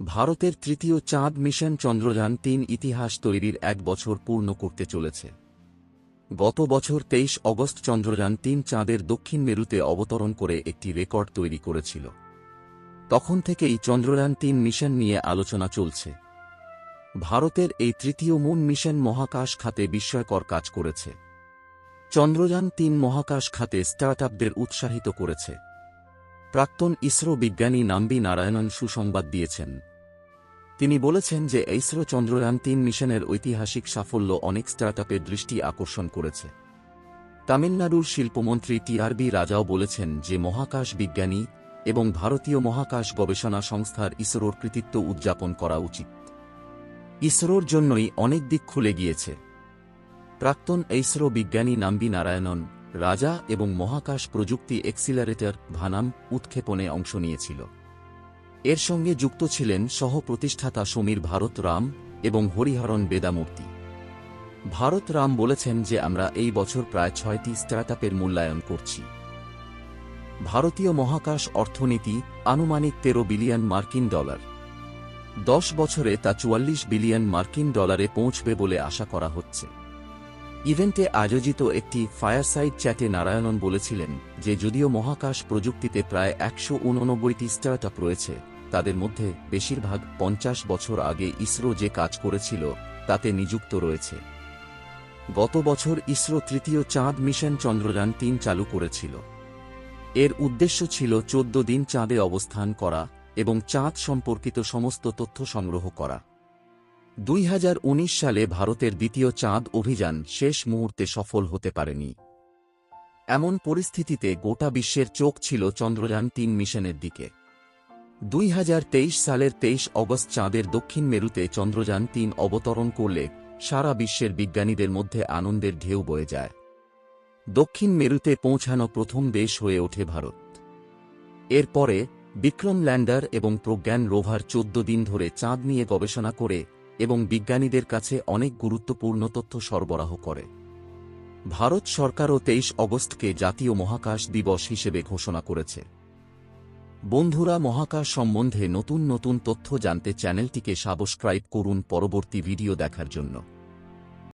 ভারতের তৃতীয় চাঁদ মিশন চন্দ্রযান তিন ইতিহাস তৈরির এক বছর পূর্ণ করতে চলেছে। গত বছর তেইশ অগস্ট চন্দ্রযান তিন চাঁদের দক্ষিণ মেরুতে অবতরণ করে একটি রেকর্ড তৈরি করেছিল। তখন থেকেই চন্দ্রযান তিন মিশন নিয়ে আলোচনা চলছে। ভারতের এই তৃতীয় মুন মিশন মহাকাশ খাতে বিস্ময়কর কাজ করেছে। চন্দ্রযান তিন মহাকাশ খাতে স্টার্টআপদের উৎসাহিত করেছে। প্রাক্তন ইসরো বিজ্ঞানী নাম্বি নারায়ণন সুসংবাদ দিয়েছেন। তিনি বলেছেন যে ইসরো চন্দ্রযান তিন মিশনের ঐতিহাসিক সাফল্য অনেক স্টার্টআপের দৃষ্টি আকর্ষণ করেছে। তামিলনাড়ুর শিল্পমন্ত্রী টিআরবি রাজাও বলেছেন যে মহাকাশ বিজ্ঞানী এবং ভারতীয় মহাকাশ গবেষণা সংস্থার ইসরোর কৃতিত্ব উদযাপন করা উচিত। ইসরোর জন্যই অনেক দিক খুলে গিয়েছে। প্রাক্তন ইসরো বিজ্ঞানী নাম্বি নারায়ণন রাজা এবং মহাকাশ প্রযুক্তি এক্সিলারেটর ভানাম উৎক্ষেপণে অংশ নিয়েছিল। এর সঙ্গে যুক্ত ছিলেন সহ প্রতিষ্ঠাতা সমীর ভারত রাম এবং হরিহরণ বেদামূর্তি। ভারত রাম বলেছেন যে, আমরা এই বছর প্রায় ছয়টি স্টার্টআপের মূল্যায়ন করছি। ভারতীয় মহাকাশ অর্থনীতি আনুমানিক তেরো বিলিয়ন মার্কিন ডলার। দশ বছরে তা চুয়াল্লিশ বিলিয়ন মার্কিন ডলারে পৌঁছবে বলে আশা করা হচ্ছে। ইভেন্টে আয়োজিত একটি ফায়ারসাইড চ্যাটে নারায়ণন বলেছিলেন যে যদিও মহাকাশ প্রযুক্তিতে প্রায় একশো উননব্বইটি স্টার্টআপ রয়েছে, তাদের মধ্যে বেশিরভাগ পঞ্চাশ বছর আগে ইসরো যে কাজ করেছিল, তাতে নিযুক্ত রয়েছে। গত বছর ইসরো তৃতীয় চাঁদ মিশন চন্দ্রযান তিন চালু করেছিল। এর উদ্দেশ্য ছিল চোদ্দ দিন চাঁদে অবস্থান করা এবং চাঁদ সম্পর্কিত সমস্ত তথ্য সংগ্রহ করা। দুই হাজার উনিশ সালে ভারতের দ্বিতীয় চাঁদ অভিযান শেষ মুহূর্তে সফল হতে পারেনি। এমন পরিস্থিতিতে গোটা বিশ্বের চোখ ছিল চন্দ্রযান তিন মিশনের দিকে। দুই হাজার তেইশ সালের তেইশ অগস্ট চাঁদের দক্ষিণ মেরুতে চন্দ্রযান তিন অবতরণ করলে সারা বিশ্বের বিজ্ঞানীদের মধ্যে আনন্দের ঢেউ বয়ে যায়। দক্ষিণ মেরুতে পৌঁছানো প্রথম দেশ হয়ে ওঠে ভারত। এরপরে বিক্রম ল্যান্ডার এবং প্রজ্ঞান রোভার চোদ্দ দিন ধরে চাঁদ নিয়ে গবেষণা করে এবং বিজ্ঞানীদের কাছে অনেক গুরুত্বপূর্ণ তথ্য সরবরাহ করে। ভারত সরকারও তেইশ অগস্টকে জাতীয় মহাকাশ দিবস হিসেবে ঘোষণা করেছে। বন্ধুরা, মহাকাশ সম্বন্ধে নতুন নতুন তথ্য জানতে চ্যানেলটিকে সাবস্ক্রাইব করুন পরবর্তী ভিডিও দেখার জন্য।